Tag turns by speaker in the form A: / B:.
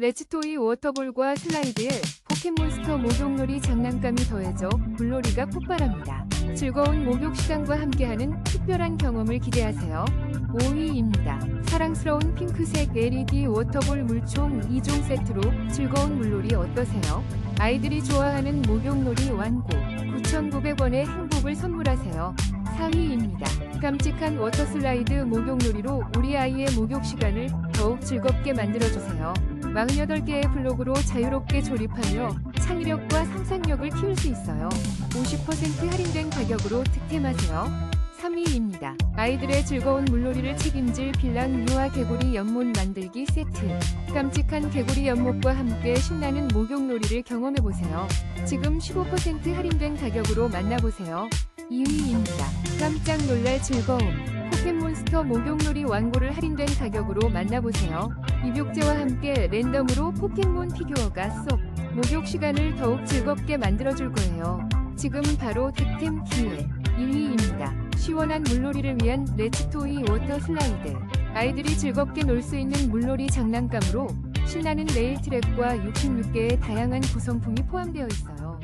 A: 레츠토이 워터볼과 슬라이드에 포켓몬스터 목욕놀이 장난감이 더해져 물놀이가 폭발합니다. 즐거운 목욕 시간과 함께하는 특별한 경험을 기대하세요. 5위입니다. 사랑스러운 핑크색 LED 워터볼 물총 2종 세트로 즐거운 물놀이 어떠세요? 아이들이 좋아하는 목욕놀이 완고 9,900원의 행복을 선물하세요. 4위입니다. 깜찍한 워터슬라이드 목욕놀이로 우리 아이의 목욕 시간을 더욱 즐겁게 만들어주세요. 48개의 블록으로 자유롭게 조립하며 창의력과 상상력을 키울 수 있어요. 50% 할인된 가격으로 득템하세요. 3위입니다. 아이들의 즐거운 물놀이를 책임질 빌랑 유아 개구리 연못 만들기 세트. 깜찍한 개구리 연못과 함께 신나는 목욕놀이를 경험해보세요. 지금 15% 할인된 가격으로 만나보세요. 2위입니다. 깜짝 놀랄 즐거움. 포켓몬스터 목욕놀이 완고를 할인된 가격으로 만나보세요. 입욕제와 함께 랜덤으로 포켓몬 피규어가 쏙 목욕 시간을 더욱 즐겁게 만들어줄 거예요. 지금은 바로 득템 기회. 1위입니다. 시원한 물놀이를 위한 레츠토이 워터 슬라이드. 아이들이 즐겁게 놀 수 있는 물놀이 장난감으로 신나는 레일 트랙과 66개의 다양한 구성품이 포함되어 있어요.